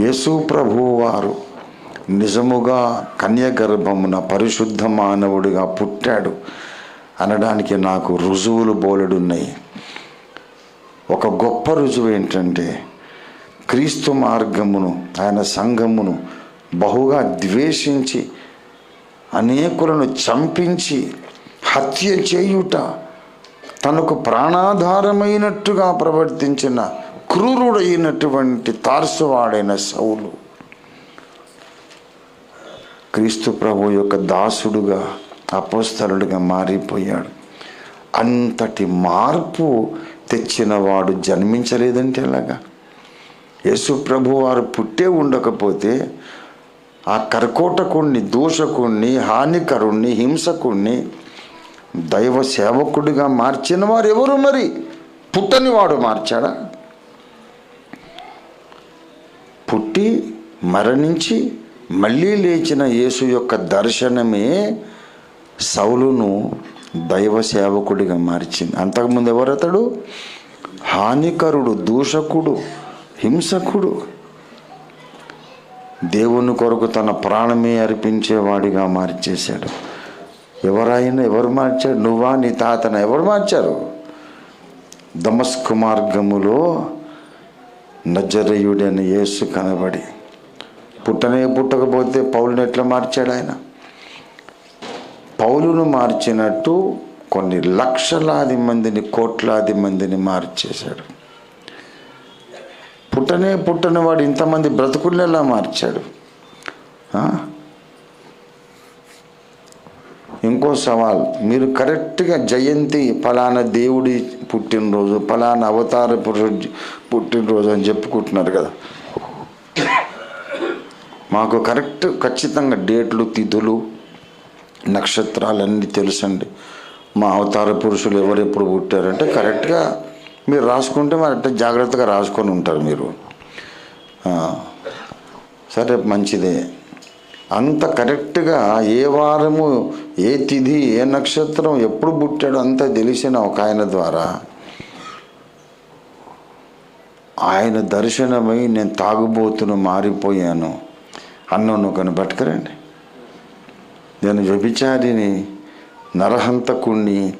యేసు ప్రభువారు వారు నిజముగా కన్యగర్భమున పరిశుద్ధ మానవుడిగా పుట్టాడు అనడానికి నాకు రుజువులు బోలెడున్నాయి. ఒక గొప్ప రుజువు ఏంటంటే క్రీస్తు మార్గమును ఆయన సంఘమును బహుగా ద్వేషించి అనేకులను చంపించి హత్య చేయుట తనకు ప్రాణాధారమైనట్టుగా ప్రవర్తించిన క్రూరుడైనటువంటి తార్సువాడైన సౌలు క్రీస్తు ప్రభు యొక్క దాసుడుగా అపోస్తలుడిగా మారిపోయాడు. అంతటి మార్పు తెచ్చినవాడు జన్మించలేదంటే ఎలాగా? యేసు ప్రభు వారు పుట్టే ఉండకపోతే ఆ కర్కోటకుణ్ణి దూషకుణ్ణి హానికరుణ్ణి హింసకుణ్ణి దైవ సేవకుడిగా మార్చిన వారు ఎవరు మరి? పుట్టని వాడు మార్చాడా? పుట్టి మరణించి మళ్ళీ లేచిన యేసు యొక్క దర్శనమే సౌలును దైవ సేవకుడిగా మార్చింది. అంతకుముందు ఎవరతడు? హానికరుడు దూషకుడు హింసకుడు. దేవుని కొరకు తన ప్రాణమే అర్పించేవాడిగా మార్చేశాడు. ఎవరైనా ఎవరు మార్చాడు నువ్వా నీ తాతన? ఎవరు మార్చారు? దమస్కు మార్గములో నజరయుడని యేసు కనబడి పుట్టనే పుట్టకపోతే పౌలుని ఎట్లా మార్చాడు ఆయన? పౌలును మార్చినట్టు కొన్ని లక్షలాది మందిని కోట్లాది మందిని మార్చేశాడు. పుట్టనే పుట్టని వాడు ఇంతమంది బ్రతుకుల్ని మార్చాడు? ఇంకో సవాల్ మీరు కరెక్ట్గా జయంతి ఫలానా దేవుడి పుట్టినరోజు ఫలానా అవతార పురుషుడు పుట్టినరోజు అని చెప్పుకుంటున్నారు కదా. మాకు కరెక్ట్ ఖచ్చితంగా డేట్లు తిథులు నక్షత్రాలన్నీ తెలుసండి. మా అవతార పురుషులు ఎవరు ఎప్పుడు పుట్టారంటే కరెక్ట్గా మీరు రాసుకుంటే మరి అంటే జాగ్రత్తగా రాసుకొని ఉంటారు మీరు. సరే మంచిదే. అంత కరెక్ట్గా ఏ వారము ఏ తిథి ఏ నక్షత్రం ఎప్పుడు పుట్టాడో అంత తెలిసిన ఒక ఆయన ద్వారా ఆయన దర్శనమై నేను తాగుబోతును మారిపోయాను అన్నను కనబట్టుకరండి నేను వ్యభిచారిని నరహంతకుణ్ణి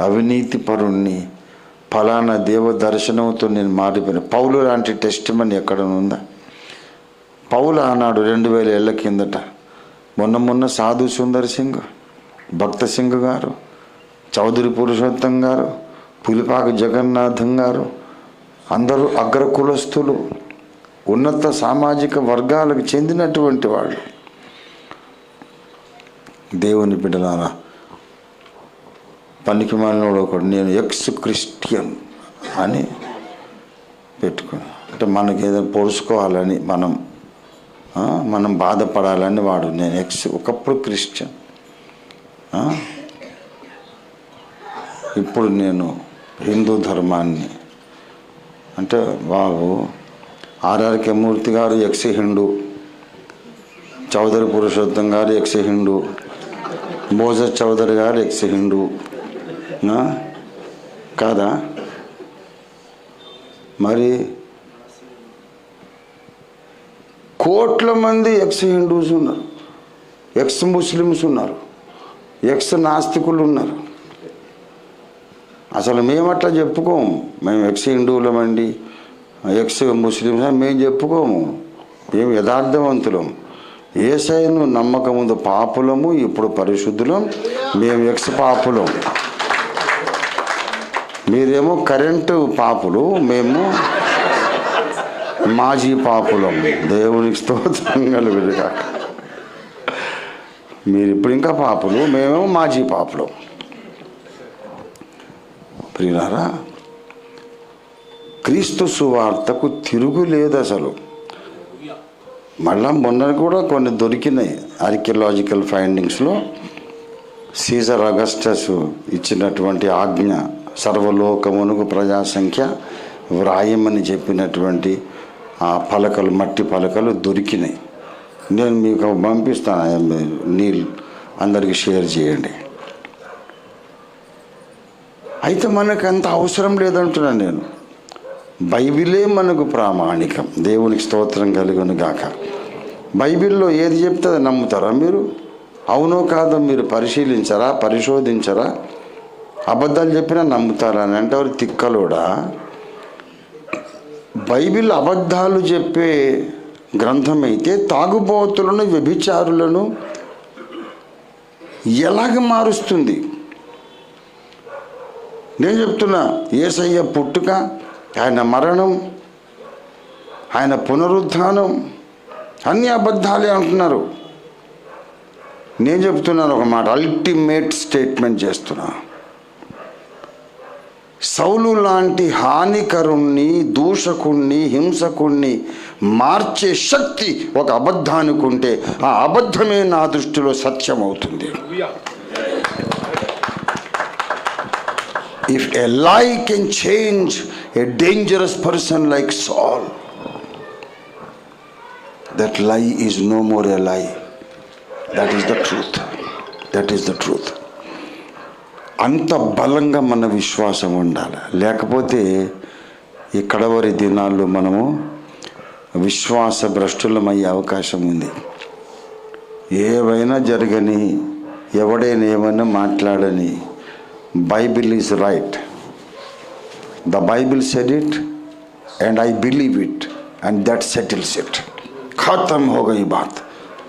అవినీతి పరుణ్ణి ఫలానా దేవ దర్శనంతో నేను మారిపోయాను. పౌలు లాంటి టెస్ట్ మని ఎక్కడ ఉందా పౌల అన్నాడు రెండు వేల ఏళ్ళ కిందట. మొన్న మొన్న సాధు సుందర్ సింగ్ భక్త సింగ్ గారు చౌదరి పురుషోత్తం గారు పులిపాక జగన్నాథం గారు అందరూ అగ్ర కులస్తులు ఉన్నత సామాజిక వర్గాలకు చెందినటువంటి వాళ్ళు. దేవుని బిడ్డలారా పనికి మాలినోడు ఒకడు నేను ఎక్స్ క్రిస్టియన్ అని పెట్టుకుని అంటే మనకి ఏదైనా పొడుచుకోవాలని మనం మనం బాధపడాలని వాడు. నేను ఎక్స్ ఒకప్పుడు క్రిస్టియన్. ఇప్పుడు నేను హిందూ ధర్మాన్ని. అంటే బాబు ఆర్ఆర్కే మూర్తి గారు ఎక్స్ హిందూ చౌదరి పురుషోత్తం గారు ఎక్స్ హిందూ భోజ చౌదరి గారు ఎక్స్ హిందూ. కాదా? మరి కోట్ల మంది ఎక్స్ హిందూస్ ఉన్నారు ఎక్స్ ముస్లిమ్స్ ఉన్నారు ఎక్స్ నాస్తికులు ఉన్నారు. అసలు మేము అట్లా చెప్పుకోము. మేము ఎక్స్ హిందువులమండి ఎక్స్ ముస్లిమ్స్ మేము చెప్పుకోము. మేము యథార్థవంతులం. ఏసైను నమ్మకముందు పాపులము ఇప్పుడు పరిశుద్ధులం. మేము ఎక్స్ పాపులం. మీరేమో కరెంటు పాపులు మేము మాజీ పాపులం. దేవునికి స్తోత్రం కలుగుదు కాక మీరు ఇప్పుడు ఇంకా పాపులు మేమేమో మాజీ పాపులం. ప్రియులారా క్రీస్తు సువార్తకు తిరుగులేదు అసలు. మళ్ళా మొన్న కూడా కొన్ని దొరికినాయి ఆర్కియలాజికల్ ఫైండింగ్స్లో. సీజర్ అగస్టస్ ఇచ్చినటువంటి ఆజ్ఞ సర్వలోకమునకు ప్రజాసంఖ్య వ్రాయమని చెప్పినటువంటి ఆ పలకలు మట్టి పలకలు దొరికినాయి. నేను మీకు పంపిస్తాను నీళ్ళు అందరికీ షేర్ చేయండి. అయితే మనకు అంత అవసరం లేదంటున్నాను నేను. బైబిలే మనకు ప్రామాణికం. దేవునికి స్తోత్రం కలుగును గాక. బైబిల్లో ఏది చెప్తే నమ్ముతారా మీరు? అవునో కాదో మీరు పరిశీలించరా పరిశోధించరా? అబద్ధాలు చెప్పినా నమ్ముతారా అని అంటే వారు తిక్కలోడా? బైబిల్ అబద్ధాలు చెప్పే గ్రంథమైతే తాగుబోతులను వ్యభిచారులను ఎలాగ మారుస్తుంది? నేను చెప్తున్నా ఏసయ్య పుట్టుక ఆయన మరణం ఆయన పునరుద్ధానం అన్ని అబద్ధాలే అంటున్నారు. నేను చెప్తున్నాను ఒక మాట అల్టిమేట్ స్టేట్మెంట్ చేస్తున్నా. సౌలు లాంటి హానికరుణ్ణి దూషకుణ్ణి హింసకుణ్ణి మార్చే శక్తి ఒక అబద్ధానికి ఉంటే ఆ అబద్ధమే నా దృష్టిలో సత్యం అవుతుంది if a lie can change a dangerous person like Saul that lie is no more a lie that is the truth that is the truth అంత బలంగా మన విశ్వాసం ఉండాలి. లేకపోతే ఈ కడవరి దినాల్లో మనము విశ్వాస భ్రష్టులమయ్యే అవకాశం ఉంది. ఏవైనా జరగని ఎవడైనా ఏమైనా మాట్లాడని Bible is right. The Bible said it and I believe it and that settles it. ఖాతం హోగా ఈ బాత్.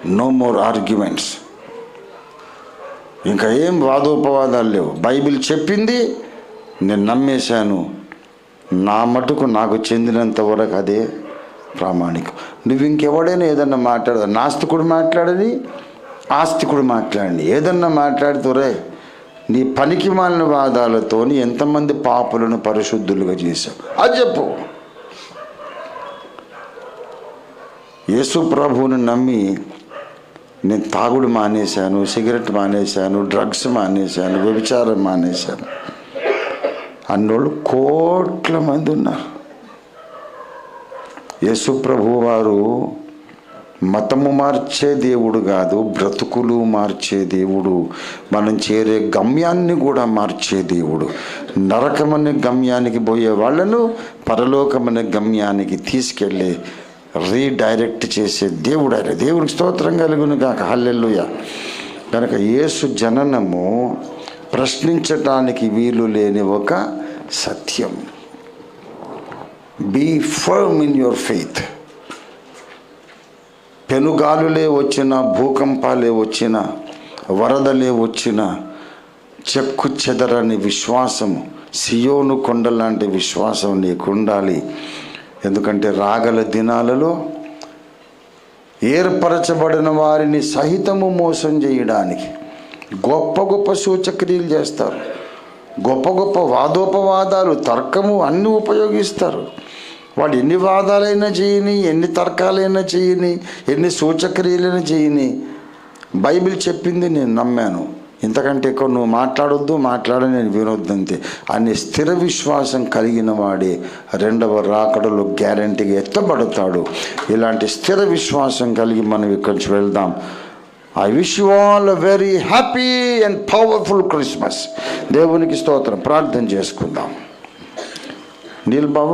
No more arguments. ఇంకా ఏం వాదోపవాదాలు లేవు. బైబిల్ చెప్పింది నేను నమ్మేశాను. నా మటుకు నాకు చెందినంత వరకు అదే ప్రామాణికం. నువ్వు ఇంకెవడైనా ఏదన్నా మాట్లాడదు? నాస్తికుడు మాట్లాడని ఆస్తికుడు మాట్లాడండి ఏదన్నా మాట్లాడుతురే నీ పనికి మాలిన వాదాలతోని ఎంతమంది పాపులను పరిశుద్ధులుగా చేశావు? అది చెప్పు. యేసు ప్రభువుని నమ్మి నేను తాగుడు మానేశాను సిగరెట్ మానేశాను డ్రగ్స్ మానేశాను వ్యభిచారం మానేశాను. అన్నోళ్ళు కోట్ల మంది ఉన్నారు. యేసు వారు మతము మార్చే దేవుడు కాదు బ్రతుకులు మార్చే దేవుడు మనం చేరే గమ్యాన్ని కూడా మార్చే దేవుడు. నరకమనే గమ్యానికి పోయే వాళ్ళను పరలోకమనే గమ్యానికి తీసుకెళ్ళే రీడైరెక్ట్ చేసే దేవుడు ఆయన. దేవునికి స్తోత్రం కలుగును కాక హల్లెల్లుయ కనుక యేసు జననము ప్రశ్నించటానికి వీలు లేని ఒక సత్యం. Be firm in your faith పెనుగాలులే వచ్చిన భూకంపాలే వచ్చిన వరదలే వచ్చిన చెక్కు చెదరని విశ్వాసము సియోను కొండ లాంటి విశ్వాసం నీకుండాలి. ఉండాలి ఎందుకంటే రాగల దినాలలో ఏర్పరచబడిన వారిని సహితము మోసం చేయడానికి గొప్ప గొప్ప సూచక్రియలు చేస్తారు. గొప్ప గొప్ప వాదోపవాదాలు తర్కము అన్ని ఉపయోగిస్తారు. వాడు ఎన్ని వాదాలైనా చేయని ఎన్ని తర్కాలైనా చేయని ఎన్ని సూచక్రియలైనా చేయని బైబిల్ చెప్పింది నేను నమ్మాను. ఇంతకంటే ఎక్కువ నువ్వు మాట్లాడొద్దు మాట్లాడని నేను వినొద్దంతే అనే స్థిర విశ్వాసం కలిగిన వాడే రెండవ రాకడలో గ్యారంటీగా ఎత్తబడతాడు. ఇలాంటి స్థిర విశ్వాసం కలిగి మనం ఇక్కడి నుంచి వెళ్దాం. I wish you all very happy and powerful Christmas దేవునికి స్తోత్రం. ప్రార్థన చేసుకుందాం. నీల్ బాబు